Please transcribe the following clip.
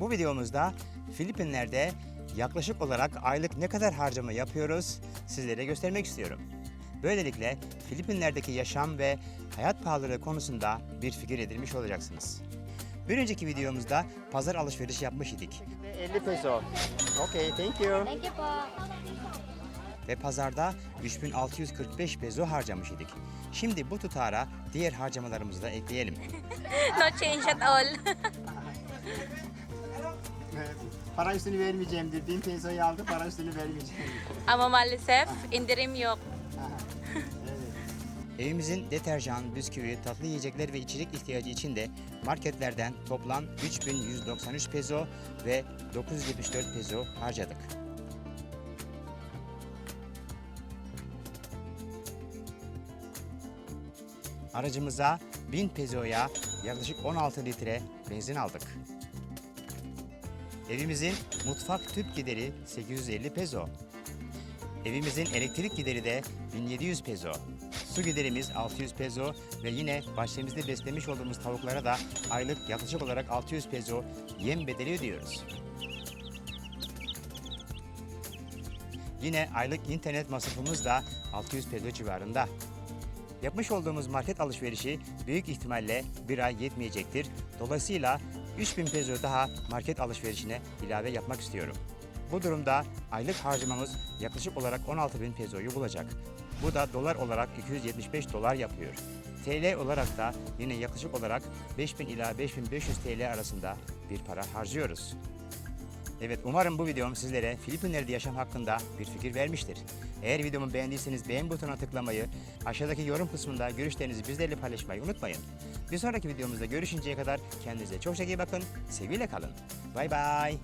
Bu videomuzda Filipinler'de yaklaşık olarak aylık ne kadar harcama yapıyoruz sizlere göstermek istiyorum. Böylelikle Filipinler'deki yaşam ve hayat pahalılığı konusunda bir fikir edinmiş olacaksınız. Bir önceki videomuzda pazar alışveriş yapmış idik. 50 peso. Okay, thank you. Thank you po. Ve pazarda 3645 peso harcamış idik. Şimdi bu tutara diğer harcamalarımızı da ekleyelim. no change at all. para üstünü vermeyeceğimdir. 1000 pesoyu aldı, para üstünü vermeyeceğim. Ama maalesef indirim yok. Evimizin deterjan, bisküvi, tatlı yiyecekler ve içecek ihtiyacı için de marketlerden toplam 3193 peso ve 974 peso harcadık. Aracımıza 1000 pesoya yaklaşık 16 litre benzin aldık. Evimizin mutfak tüp gideri 850 peso. Evimizin elektrik gideri de 1700 peso. Su giderimiz 600 peso ve yine bahçemizde beslemiş olduğumuz tavuklara da aylık yaklaşık olarak 600 peso yem bedeli ödüyoruz. Yine aylık internet masrafımız da 600 peso civarında. Yapmış olduğumuz market alışverişi büyük ihtimalle bir ay yetmeyecektir. Dolayısıyla 3000 peso daha market alışverişine ilave yapmak istiyorum. Bu durumda aylık harcamamız yaklaşık olarak 16.000 pesoyu bulacak. Bu da dolar olarak 275 dolar yapıyor. TL olarak da yine yaklaşık olarak 5000 ila 5500 TL arasında bir para harcıyoruz. Evet umarım bu videom sizlere Filipinler'de yaşam hakkında bir fikir vermiştir. Eğer videomu beğendiyseniz beğen butonuna tıklamayı, aşağıdaki yorum kısmında görüşlerinizi bizlerle paylaşmayı unutmayın. Bir sonraki videomuzda görüşünceye kadar kendinize çok çok iyi bakın, sevgiyle kalın. Bay bay.